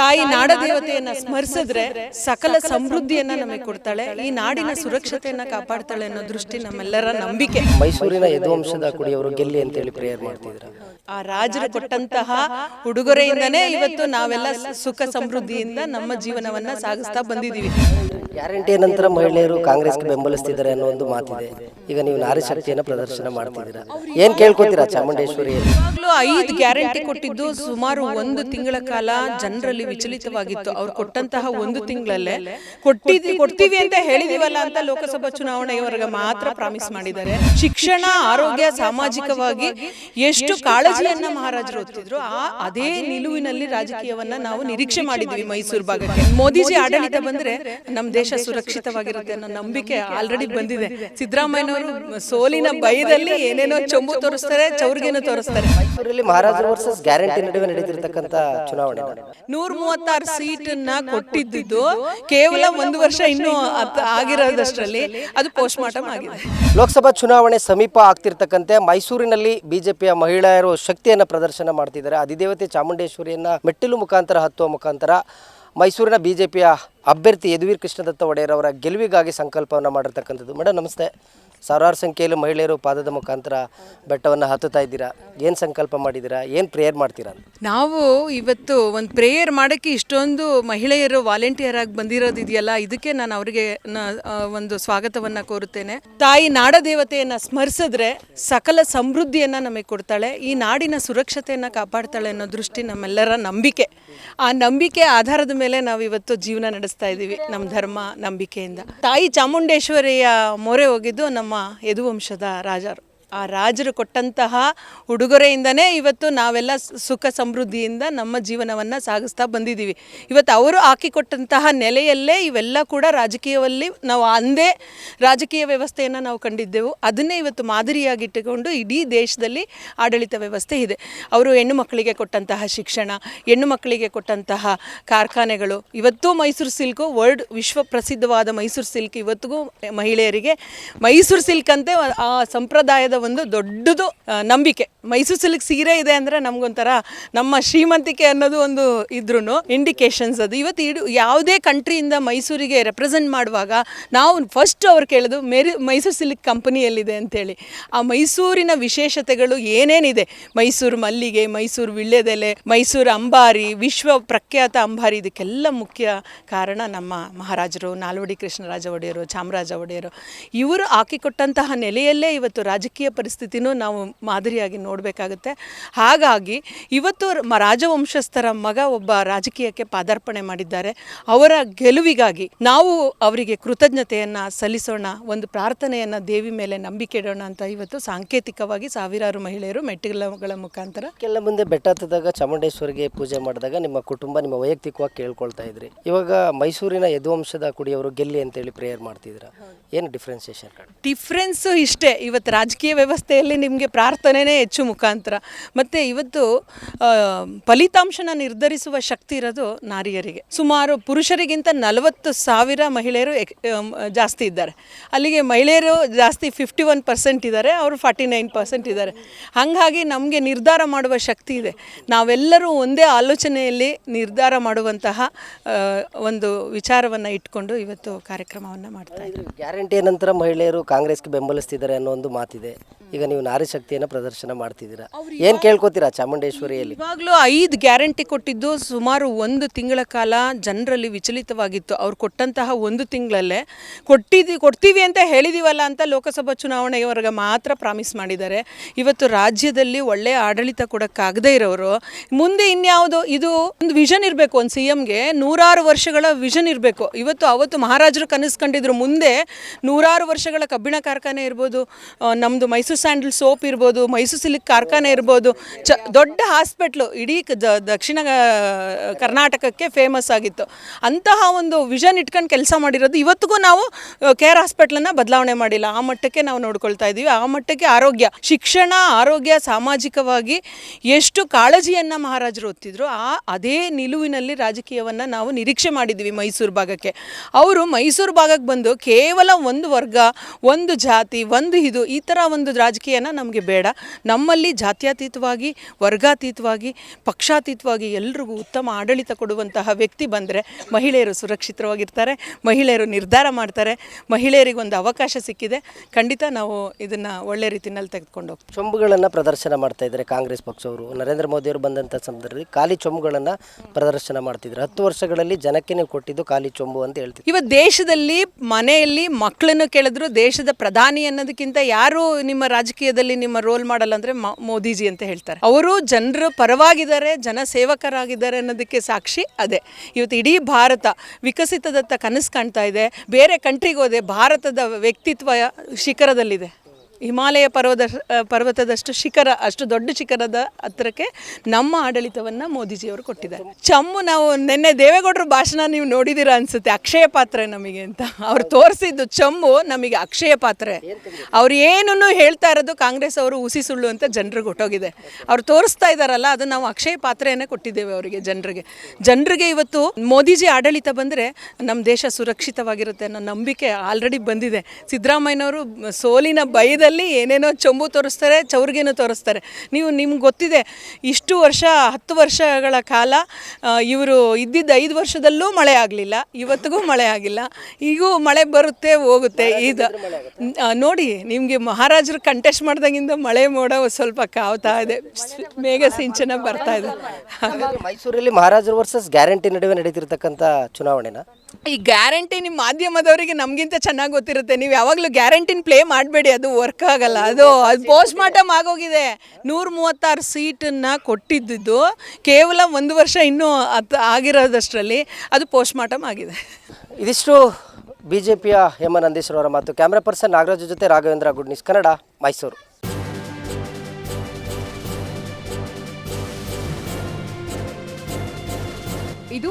ತಾಯಿ ನಾಡದೇವತೆಯನ್ನ ಸ್ಮರಿಸಿದ್ರೆ ಸಕಲ ಸಮೃದ್ಧಿಯನ್ನ ನಮಗೆ ಕೊಡ್ತಾಳೆ. ಈ ನಾಡಿನ ಸುರಕ್ಷತೆಯನ್ನ ಕಾಪಾಡ್ತಾಳೆ ಅನ್ನೋ ದೃಷ್ಟಿ ನಮ್ಮೆಲ್ಲರ ನಂಬಿಕೆ. ಮೈಸೂರಿನ ಯದುವಂಶದ ಕುಡಿಯವರು ಗೆಲ್ಲಿ ಅಂತೇಳಿ ಪ್ರೇಯರ್ ಮಾಡ್ತಿದ್ರು. ಆ ರಾಜರು ಕೊಟ್ಟಂತಹ ಉಡುಗೊರೆಯಿಂದನೇ ಇವತ್ತು ನಾವೆಲ್ಲ ಸುಖ ಸಮೃದ್ಧಿಯಿಂದ ನಮ್ಮ ಜೀವನವನ್ನ ಸಾಗಿಸ್ತಾ ಬಂದಿದ್ದೀವಿ ಗ್ಯಾರಂಟಿಯ ನಂತರ ಮಹಿಳೆಯರು ಕಾಂಗ್ರೆಸ್ಗೆ ಬೆಂಬಲಿಸ್ತಿದ್ದಾರೆ ಅನ್ನೋ ಒಂದು ಮಾತಿದೆ. ಈಗ ನೀವು ನಾರಿ ಶಕ್ತಿಯನ್ನು ಪ್ರದರ್ಶನ ಮಾಡ್ತಿದ್ದೀರಾ? ಏನ್ ಕೇಳ್ಕೊತೀರಾ ಚಾಮುಂಡೇಶ್ವರಿ ಐದು ಗ್ಯಾರಂಟಿ ಕೊಟ್ಟಿದ್ದು ಸುಮಾರು ಒಂದು ತಿಂಗಳ ಕಾಲ ಜನರಲ್ಲಿ ವಿಚಲಿತವಾಗಿತ್ತು. ಅವ್ರು ಕೊಟ್ಟಂತಹ ಒಂದು ತಿಂಗಳಲ್ಲೇ ಕೊಟ್ಟಿದ್ವಿ, ಕೊಡ್ತೀವಿ ಅಂತ ಹೇಳಿದೀವಲ್ಲ ಅಂತ ಲೋಕಸಭಾ ಚುನಾವಣೆಯವರೆಗೆ ಮಾತ್ರ ಪ್ರಾಮಿಸ್ ಮಾಡಿದ್ದಾರೆ. ಶಿಕ್ಷಣ, ಆರೋಗ್ಯ, ಸಾಮಾಜಿಕವಾಗಿ ಎಷ್ಟು ಕಾಳಜಿಯನ್ನ ಮಹಾರಾಜರು ಹೊತ್ತಿದ್ರು, ಆ ಅದೇ ನಿಲುವಿನಲ್ಲಿ ರಾಜಕೀಯವನ್ನ ನಾವು ನಿರೀಕ್ಷೆ ಮಾಡಿದ್ವಿ ಮೈಸೂರು ಭಾಗಕ್ಕೆ. ಮೋದಿಜಿ ಆಡಳಿತ ಬಂದ್ರೆ ನಮ್ಮ ದೇಶ ಸುರಕ್ಷಿತವಾಗಿರುತ್ತೆ ಅನ್ನೋ ನಂಬಿಕೆ ಆಲ್ರೆಡಿ ಬಂದಿದೆ. ಸಿದ್ದರಾಮಯ್ಯನವರು ಸೋಲಿನ ಭಯದಲ್ಲಿ ಏನೇನೋ ಚೊಂಬು ತೋರಿಸ್ತಾರೆ ಚೌರ್ಗೆನೂ ತೋರಿಸ್ತಾರೆ. ಮಹಾರಾಜರ ವರ್ಸಸ್ ಗ್ಯಾರಂಟಿ ನಡುವೆ ನಡೆದಿರತಕ್ಕಂತ ಚುನಾವಣೆ ನೂರ ಮೂವತ್ತಾರು ಸೀಟನ್ನ ಕೊಟ್ಟಿದ್ದು ಕೇವಲ ಒಂದು ವರ್ಷ ಇನ್ನೂ ಆಗಿರೋದಷ್ಟರಲ್ಲಿ ಅದು ಪೋಸ್ಟ್ ಮಾರ್ಟಮ್ ಆಗಿದೆ. ಲೋಕಸಭಾ ಚುನಾವಣೆ ಸಮೀಪ ಆಗ್ತಿರ್ತಕ್ಕಂತೆ. ಮೈಸೂರಿನಲ್ಲಿ ಬಿಜೆಪಿಯ ಮಹಿಳೆಯರು ಶಕ್ತಿಯನ್ನು ಪ್ರದರ್ಶನ ಮಾಡ್ತಿದ್ದಾರೆ. ಅಧಿದೇವತೆ ಚಾಮುಂಡೇಶ್ವರಿಯನ್ನ ಮೆಟ್ಟಿಲು ಮುಖಾಂತರ ಹತ್ತುವ ಮುಖಾಂತರ ಮೈಸೂರಿನ ಬಿಜೆಪಿಯ ಅಭ್ಯರ್ಥಿ ಯದುವೀರ್ ಕೃಷ್ಣದತ್ತ ಒಡೆಯರ್ ಅವರ ಗೆಲುವಿಗಾಗಿ ಸಂಕಲ್ಪವನ್ನು ಮಾಡಿರ್ತಕ್ಕಂಥದ್ದು. ಮೇಡಮ್ ನಮಸ್ತೆ. ಸಾವಿರಾರು ಸಂಖ್ಯೆಯಲ್ಲಿ ಮಹಿಳೆಯರು ಪಾದದ ಮುಖಾಂತರ ಬೆಟ್ಟವನ್ನು ಹತ್ತುತ್ತಾ ಇದ್ದೀರಾ? ಏನು ಸಂಕಲ್ಪ ಮಾಡಿದ್ದೀರಾ? ಏನು ಪ್ರೇಯರ್ ಮಾಡ್ತೀರಾ? ನಾವು ಇವತ್ತು ಒಂದು ಪ್ರೇಯರ್ ಮಾಡೋಕ್ಕೆ ಇಷ್ಟೊಂದು ಮಹಿಳೆಯರು ವಾಲಂಟಿಯರ್ ಆಗಿ ಬಂದಿರೋದಿದೆಯಲ್ಲ ಇದಕ್ಕೆ ನಾನು ಅವರಿಗೆ ಒಂದು ಸ್ವಾಗತವನ್ನು ಕೋರುತ್ತೇನೆ. ತಾಯಿ ನಾಡದೇವತೆಯನ್ನ ಸ್ಮರಿಸಿದ್ರೆ ಸಕಲ ಸಮೃದ್ಧಿಯನ್ನು ನಮಗೆ ಕೊಡ್ತಾಳೆ, ಈ ನಾಡಿನ ಸುರಕ್ಷತೆಯನ್ನು ಕಾಪಾಡ್ತಾಳೆ ಅನ್ನೋ ದೃಷ್ಟಿ ನಮ್ಮೆಲ್ಲರ ನಂಬಿಕೆ. ಆ ನಂಬಿಕೆ ಆಧಾರದ ಮೇಲೆ ನಾವು ಇವತ್ತು ಜೀವನ ನಡೆಸ್ತಾ ಇದ್ದೀವಿ ನಮ್ಮ ಧರ್ಮ ನಂಬಿಕೆಯಿಂದ. ತಾಯಿ ಚಾಮುಂಡೇಶ್ವರಿಯ ಮೊರೆ ಹೋಗಿದ್ದು ನಮ್ಮ ಯದುವಂಶದ ರಾಜರು. ಆ ರಾಜರು ಕೊಟ್ಟಂತಹ ಉಡುಗೊರೆಯಿಂದನೇ ಇವತ್ತು ನಾವೆಲ್ಲ ಸುಖ ಸಮೃದ್ಧಿಯಿಂದ ನಮ್ಮ ಜೀವನವನ್ನು ಸಾಗಿಸ್ತಾ ಬಂದಿದ್ದೀವಿ. ಇವತ್ತು ಅವರು ಹಾಕಿಕೊಟ್ಟಂತಹ ನೆಲೆಯಲ್ಲೇ ಇವೆಲ್ಲ ಕೂಡ ರಾಜಕೀಯದಲ್ಲಿ ನಾವು ಅಂದೇ ರಾಜಕೀಯ ವ್ಯವಸ್ಥೆಯನ್ನು ನಾವು ಕಂಡಿದ್ದೆವು. ಅದನ್ನೇ ಇವತ್ತು ಮಾದರಿಯಾಗಿಟ್ಟುಕೊಂಡು ಇಡೀ ದೇಶದಲ್ಲಿ ಆಡಳಿತ ವ್ಯವಸ್ಥೆ ಇದೆ. ಅವರು ಹೆಣ್ಣು ಮಕ್ಕಳಿಗೆ ಕೊಟ್ಟಂತಹ ಶಿಕ್ಷಣ, ಹೆಣ್ಣು ಮಕ್ಕಳಿಗೆ ಕೊಟ್ಟಂತಹ ಕಾರ್ಖಾನೆಗಳು, ಇವತ್ತು ಮೈಸೂರು ಸಿಲ್ಕು ವರ್ಲ್ಡ್ ವಿಶ್ವ ಪ್ರಸಿದ್ಧವಾದ ಮೈಸೂರು ಸಿಲ್ಕ್ ಇವತ್ತಿಗೂ ಮಹಿಳೆಯರಿಗೆ ಮೈಸೂರು ಸಿಲ್ಕ್ ಅಂತೆ ಆ ಸಂಪ್ರದಾಯದ ಒಂದು ದೊಡ್ಡದು ನಂಬಿಕೆ. ಮೈಸೂರು ಸಿಲ್ಕ್ ಸೀರೆ ಇದೆ ಅಂದರೆ ನಮಗೊಂಥರ ನಮ್ಮ ಶ್ರೀಮಂತಿಕೆ ಅನ್ನೋದು ಒಂದು ಇದ್ರೂ ಇಂಡಿಕೇಶನ್ಸ್ ಅದು. ಇವತ್ತು ಇಡು, ಯಾವುದೇ ಕಂಟ್ರಿಯಿಂದ ಮೈಸೂರಿಗೆ ರೆಪ್ರೆಸೆಂಟ್ ಮಾಡುವಾಗ ನಾವು ಫಸ್ಟ್ ಅವ್ರು ಕೇಳೋದು, ಮೇರಿ, ಮೈಸೂರು ಸಿಲ್ಕ್ ಕಂಪನಿಯಲ್ಲಿದೆ ಅಂತೇಳಿ. ಆ ಮೈಸೂರಿನ ವಿಶೇಷತೆಗಳು ಏನೇನಿದೆ? ಮೈಸೂರು ಮಲ್ಲಿಗೆ, ಮೈಸೂರು ವಿಳ್ಯದೆಲೆ, ಮೈಸೂರು ಅಂಬಾರಿ, ವಿಶ್ವ ಪ್ರಖ್ಯಾತ ಅಂಬಾರಿ, ಇದಕ್ಕೆಲ್ಲ ಮುಖ್ಯ ಕಾರಣ ನಮ್ಮ ಮಹಾರಾಜರು, ನಾಲ್ವಡಿ ಕೃಷ್ಣರಾಜ ಒಡೆಯರು, ಚಾಮರಾಜ ಒಡೆಯರು. ಇವರು ಹಾಕಿಕೊಟ್ಟಂತಹ ನೆಲೆಯಲ್ಲೇ ಇವತ್ತು ರಾಜಕೀಯ ಪರಿಸ್ಥಿತಿನೂ ನಾವು ಮಾದರಿಯಾಗಿ ನೋಡಬೇಕಾಗುತ್ತೆ. ಹಾಗಾಗಿ ಇವತ್ತು ರಾಜವಂಶಸ್ಥರ ಮಗ ಒಬ್ಬ ರಾಜಕೀಯಕ್ಕೆ ಪಾದಾರ್ಪಣೆ ಮಾಡಿದ್ದಾರೆ. ಅವರ ಗೆಲುವಿಗಾಗಿ ನಾವು ಅವರಿಗೆ ಕೃತಜ್ಞತೆಯನ್ನು ಸಲ್ಲಿಸೋಣ ಒಂದು ಪ್ರಾರ್ಥನೆಯನ್ನು ದೇವಿ ಮೇಲೆ ನಂಬಿಕೆ ಇಡೋಣ ಅಂತ ಇವತ್ತು ಸಾಂಕೇತಿಕವಾಗಿ ಸಾವಿರಾರು ಮಹಿಳೆಯರು ಮೆಟ್ಟಿಲುಗಳ ಮುಖಾಂತರ ಕೆಲ ಮುಂದೆ ಬೆಟ್ಟ ಹತ್ತದಾಗ ಚಾಮುಂಡೇಶ್ವರಿಗೆ ಪೂಜೆ ಮಾಡಿದಾಗ ನಿಮ್ಮ ಕುಟುಂಬ ನಿಮ್ಮ ವೈಯಕ್ತಿಕವಾಗಿ ಕೇಳ್ಕೊಳ್ತಾ ಇದ್ರಿ. ಇವಾಗ ಮೈಸೂರಿನ ಯದುವಂಶದ ಕುಡಿಯವರು ಗೆಲ್ಲಿ ಅಂತೇಳಿ ಪ್ರೇಯರ್ ಮಾಡ್ತಿದ್ದೀರಾ? ಏನು ಡಿಫ್ರೆನ್ಸಿಯೇಷನ್ ಡಿಫ್ರೆನ್ಸು ಇಷ್ಟೇ. ಇವತ್ತು ರಾಜಕೀಯ ವ್ಯವಸ್ಥೆಯಲ್ಲಿ ನಿಮಗೆ ಪ್ರಾರ್ಥನೆಯೇ ಹೆಚ್ಚು ಮುಖಾಂತರ. ಮತ್ತು ಇವತ್ತು ಫಲಿತಾಂಶನ ನಿರ್ಧರಿಸುವ ಶಕ್ತಿ ಇರೋದು ನಾರಿಯರಿಗೆ. ಸುಮಾರು ಪುರುಷರಿಗಿಂತ ನಲವತ್ತು ಸಾವಿರ ಮಹಿಳೆಯರು ಜಾಸ್ತಿ ಇದ್ದಾರೆ. ಅಲ್ಲಿಗೆ ಮಹಿಳೆಯರು ಜಾಸ್ತಿ ಫಿಫ್ಟಿ ಒನ್ ಪರ್ಸೆಂಟ್ ಇದ್ದಾರೆ, ಅವರು ಫಾರ್ಟಿ ನೈನ್ ಪರ್ಸೆಂಟ್ ಇದ್ದಾರೆ. ಹಾಗಾಗಿ ನಮಗೆ ನಿರ್ಧಾರ ಮಾಡುವ ಶಕ್ತಿ ಇದೆ. ನಾವೆಲ್ಲರೂ ಒಂದೇ ಆಲೋಚನೆಯಲ್ಲಿ ನಿರ್ಧಾರ ಮಾಡುವಂತಹ ಒಂದು ವಿಚಾರವನ್ನು ಇಟ್ಕೊಂಡು ಇವತ್ತು ಕಾರ್ಯಕ್ರಮವನ್ನು ಮಾಡ್ತಾ ಇದ್ದೀವಿ. ಗ್ಯಾರಂಟಿಯ ನಂತರ ಮಹಿಳೆಯರು ಕಾಂಗ್ರೆಸ್ಗೆ ಬೆಂಬಲಿಸ್ತಿದ್ದಾರೆ ಅನ್ನೋ ಒಂದು ಮಾತಿದೆ. ಈಗ ನೀವು ನಾರಿ ಶಕ್ತಿಯನ್ನು ಪ್ರದರ್ಶನ ಮಾಡ್ತಿದ್ದೀರಾ? ಏನು ಕೇಳ್ಕೊತೀರಾ ಚಾಮುಂಡೇಶ್ವರಿಯಲ್ಲಿ? ಇವಾಗಲೂ ಐದು ಗ್ಯಾರಂಟಿ ಕೊಟ್ಟಿದ್ದು ಸುಮಾರು ಒಂದು ತಿಂಗಳ ಕಾಲ ಜನರಲ್ಲಿ ವಿಚಲಿತವಾಗಿತ್ತು. ಅವ್ರು ಕೊಟ್ಟಂತಹ ಒಂದು ತಿಂಗಳಲ್ಲೇ ಕೊಟ್ಟಿದ್ವಿ ಕೊಡ್ತೀವಿ ಅಂತ ಹೇಳಿದೀವಲ್ಲ ಅಂತ ಲೋಕಸಭಾ ಚುನಾವಣೆಯವರೆಗೆ ಮಾತ್ರ ಪ್ರಾಮಿಸ್ ಮಾಡಿದ್ದಾರೆ. ಇವತ್ತು ರಾಜ್ಯದಲ್ಲಿ ಒಳ್ಳೆಯ ಆಡಳಿತ ಕೊಡೋಕ್ಕಾಗದೇ ಇರೋರು. ಮುಂದೆ ಇನ್ಯಾವುದು? ಇದು ಒಂದು ವಿಷನ್ ಇರಬೇಕು ಒಂದು ಸಿ ಎಮ್ಗೆ ನೂರಾರು ವರ್ಷಗಳ ವಿಷನ್ ಇರಬೇಕು. ಇವತ್ತು ಅವತ್ತು ಮಹಾರಾಜರು ಕನಸ್ಕೊಂಡಿದ್ರು. ಮುಂದೆ ನೂರಾರು ವರ್ಷಗಳ ಕಬ್ಬಿಣ ಕಾರ್ಖಾನೆ ಇರ್ಬೋದು ನಮ್ಮದು ಮೈಸೂರು ಸ್ಯಾಂಡಲ್ ಸೋಪ್ ಇರ್ಬೋದು, ಮೈಸೂರು ಸಿಲ್ಕ್ ಕಾರ್ಖಾನೆ ಇರ್ಬೋದು, ಚ ದೊಡ್ಡ ಹಾಸ್ಪಿಟ್ಲು ಇಡೀ ದಕ್ಷಿಣ ಕರ್ನಾಟಕಕ್ಕೆ ಫೇಮಸ್ ಆಗಿತ್ತು. ಅಂತಹ ಒಂದು ವಿಷನ್ ಇಟ್ಕೊಂಡು ಕೆಲಸ ಮಾಡಿರೋದು ಇವತ್ತಿಗೂ ನಾವು ಕೇರ್ ಹಾಸ್ಪಿಟ್ಲನ್ನು ಬದಲಾವಣೆ ಮಾಡಿಲ್ಲ. ಆ ಮಟ್ಟಕ್ಕೆ ನಾವು ನೋಡ್ಕೊಳ್ತಾ ಇದ್ದೀವಿ ಆ ಮಟ್ಟಕ್ಕೆ ಆರೋಗ್ಯ, ಶಿಕ್ಷಣ, ಆರೋಗ್ಯ, ಸಾಮಾಜಿಕವಾಗಿ ಎಷ್ಟು ಕಾಳಜಿಯನ್ನು ಮಹಾರಾಜರು ಒತ್ತಿದ್ರು ಆ, ಅದೇ ನಿಲುವಿನಲ್ಲಿ ರಾಜಕೀಯವನ್ನು ನಾವು ನಿರೀಕ್ಷೆ ಮಾಡಿದ್ದೀವಿ ಮೈಸೂರು ಭಾಗಕ್ಕೆ. ಅವರು ಮೈಸೂರು ಭಾಗಕ್ಕೆ ಬಂದು ಕೇವಲ ಒಂದು ವರ್ಗ, ಒಂದು ಜಾತಿ, ಒಂದು ಇದು ಈ ಥರ ಒಂದು ಒಂದು ರಾಜಕೀಯನ ನಮಗೆ ಬೇಡ. ನಮ್ಮಲ್ಲಿ ಜಾತ್ಯತೀತವಾಗಿ ವರ್ಗಾತೀತವಾಗಿ ಪಕ್ಷಾತೀತವಾಗಿ ಎಲ್ರಿಗೂ ಉತ್ತಮ ಆಡಳಿತ ಕೊಡುವಂತಹ ವ್ಯಕ್ತಿ ಬಂದರೆ ಮಹಿಳೆಯರು ಸುರಕ್ಷಿತವಾಗಿರ್ತಾರೆ ಮಹಿಳೆಯರು ನಿರ್ಧಾರ ಮಾಡ್ತಾರೆ ಮಹಿಳೆಯರಿಗೆ ಒಂದು ಅವಕಾಶ ಸಿಕ್ಕಿದೆ. ಖಂಡಿತ ನಾವು ಇದನ್ನು ಒಳ್ಳೆ ರೀತಿಯಲ್ಲಿ ತೆಗೆದುಕೊಂಡು ಹೋಗ್ತೀವಿ. ಚೊಂಬುಗಳನ್ನು ಪ್ರದರ್ಶನ ಮಾಡ್ತಾ ಇದ್ದಾರೆ ಕಾಂಗ್ರೆಸ್ ಪಕ್ಷವರು. ನರೇಂದ್ರ ಮೋದಿಯವರು ಬಂದಂಥ ಸಂದರ್ಭದಲ್ಲಿ ಖಾಲಿ ಚೊಂಬುಗಳನ್ನು ಪ್ರದರ್ಶನ ಮಾಡ್ತಿದ್ರು ಹತ್ತು ವರ್ಷಗಳಲ್ಲಿ ಜನಕ್ಕೆ ನೀವು ಕೊಟ್ಟಿದ್ದು ಖಾಲಿ ಚೊಂಬು ಅಂತ ಹೇಳ್ತೀವಿ ಇವತ್ತು ದೇಶದಲ್ಲಿ ಮನೆಯಲ್ಲಿ ಮಕ್ಕಳನ್ನು ಕೇಳಿದ್ರು ದೇಶದ ಪ್ರಧಾನಿ ಅನ್ನೋದಕ್ಕಿಂತ ಯಾರು ನಿಮ್ಮ ರಾಜಕೀಯದಲ್ಲಿ ನಿಮ್ಮ ರೋಲ್ ಮಾಡಲ್ ಅಂದ್ರೆ ಮೋದಿಜಿ ಅಂತ ಹೇಳ್ತಾರೆ. ಅವರು ಜನರ ಪರವಾಗಿದ್ದಾರೆ, ಜನ ಸೇವಕರಾಗಿದ್ದಾರೆ ಅನ್ನೋದಕ್ಕೆ ಸಾಕ್ಷಿ ಅದೇ. ಇವತ್ತು ಇಡೀ ಭಾರತ ವಿಕಸಿತದತ್ತ ಕನಸು ಕಾಣ್ತಾ ಇದೆ. ಬೇರೆ ಕಂಟ್ರಿಗೆ ಹೋದೆ ಭಾರತದ ವ್ಯಕ್ತಿತ್ವ ಶಿಖರದಲ್ಲಿದೆ. ಹಿಮಾಲಯ ಪರ್ವತ ಪರ್ವತದಷ್ಟು ಶಿಖರ, ಅಷ್ಟು ದೊಡ್ಡ ಶಿಖರದ ಹತ್ರಕ್ಕೆ ನಮ್ಮ ಆಡಳಿತವನ್ನು ಮೋದಿಜಿಯವರು ಕೊಟ್ಟಿದ್ದಾರೆ. ಚಮ್ಮು ನಾವು ನಿನ್ನೆ ದೇವೇಗೌಡರ ಭಾಷಣ ನೀವು ನೋಡಿದ್ದೀರಾ ಅನ್ಸುತ್ತೆ, ಅಕ್ಷಯ ಪಾತ್ರೆ ನಮಗೆ ಅಂತ. ಅವ್ರು ತೋರಿಸಿದ್ದು ಚಮ್ಮು ನಮಗೆ ಅಕ್ಷಯ ಪಾತ್ರೆ. ಅವ್ರು ಏನನ್ನು ಹೇಳ್ತಾ ಇರೋದು ಕಾಂಗ್ರೆಸ್ ಅವರು ಹುಸಿ ಸುಳ್ಳು ಅಂತ ಜನರಿಗೆ ಹೊಟ್ಟೋಗಿದೆ ಅವ್ರು ತೋರಿಸ್ತಾ ಇದ್ದಾರಲ್ಲ, ಅದು ನಾವು ಅಕ್ಷಯ ಪಾತ್ರೆಯನ್ನೇ ಕೊಟ್ಟಿದ್ದೇವೆ ಅವರಿಗೆ ಜನರಿಗೆ. ಜನರಿಗೆ ಇವತ್ತು ಮೋದಿಜಿ ಆಡಳಿತ ಬಂದರೆ ನಮ್ಮ ದೇಶ ಸುರಕ್ಷಿತವಾಗಿರುತ್ತೆ ಅನ್ನೋ ನಂಬಿಕೆ ಆಲ್ರೆಡಿ ಬಂದಿದೆ. ಸಿದ್ದರಾಮಯ್ಯನವರು ಸೋಲಿನ ಭಯದಲ್ಲಿ ಏನೇನೋ ಚೊಂಬು ತೋರಿಸ್ತಾರೆ ಚೌರ್ಗೆನೂ ತೋರಿಸ್ತಾರೆ. ನೀವು ನಿಮ್ಗೆ ಗೊತ್ತಿದೆ ಇಷ್ಟು ವರ್ಷ ಹತ್ತು ವರ್ಷಗಳ ಕಾಲ ಇವರು ಇದ್ದಿದ್ದ ಐದು ವರ್ಷದಲ್ಲೂ ಮಳೆ ಆಗಲಿಲ್ಲ ಇವತ್ತಿಗೂ ಮಳೆ ಆಗಿಲ್ಲ. ಈಗೂ ಮಳೆ ಬರುತ್ತೆ ಹೋಗುತ್ತೆ. ಇದು ನೋಡಿ ನಿಮಗೆ ಮಹಾರಾಜರು ಕಂಟೆಸ್ಟ್ ಮಾಡ್ದಾಗಿಂದ ಮಳೆ ಮೋಡ ಸ್ವಲ್ಪ ಕಾವ್ತಾ ಇದೆ. ಮೇಘ ಸಿಂಚನ ಬರ್ತಾ ಇದೆ. ಮೈಸೂರಲ್ಲಿ ಮಹಾರಾಜರು ವರ್ಸಸ್ ಗ್ಯಾರಂಟಿ ನಡುವೆ ನಡೀತಿರ್ತಕ್ಕಂಥ ಚುನಾವಣೆನ? ಈ ಗ್ಯಾರಂಟಿ ನಿಮ್ಮ ಮಾಧ್ಯಮದವರಿಗೆ ನಮಗಿಂತ ಚೆನ್ನಾಗಿ ಗೊತ್ತಿರುತ್ತೆ. ನೀವು ಯಾವಾಗಲೂ ಗ್ಯಾರಂಟಿನ ಪ್ಲೇ ಮಾಡಬೇಡಿ ಅದು ವರ್ಕ್ ಆಗಲ್ಲ. ಅದು ಅದು ಪೋಸ್ಟ್ ಮಾರ್ಟಮ್ ಆಗೋಗಿದೆ. ನೂರ ಮೂವತ್ತಾರು ಸೀಟನ್ನು ಕೊಟ್ಟಿದ್ದು ಕೇವಲ ಒಂದು ವರ್ಷ ಇನ್ನೂ ಅದು ಆಗಿರೋದಷ್ಟರಲ್ಲಿ ಅದು ಪೋಸ್ಟ್ ಮಾರ್ಟಮ್ ಆಗಿದೆ. ಇದಿಷ್ಟು ಬಿ ಜೆ ಪಿಯ ಹೇಮ ನಂದೀಶ್ವರ ಅವರ ಮಾತು. ಕ್ಯಾಮ್ರಾ ಪರ್ಸನ್ ನಾಗರಾಜ್ ಜೊತೆ ರಾಘವೇಂದ್ರ ಗುಡ್ ನ್ಯೂಸ್ ಕನ್ನಡ ಮೈಸೂರು ಇದು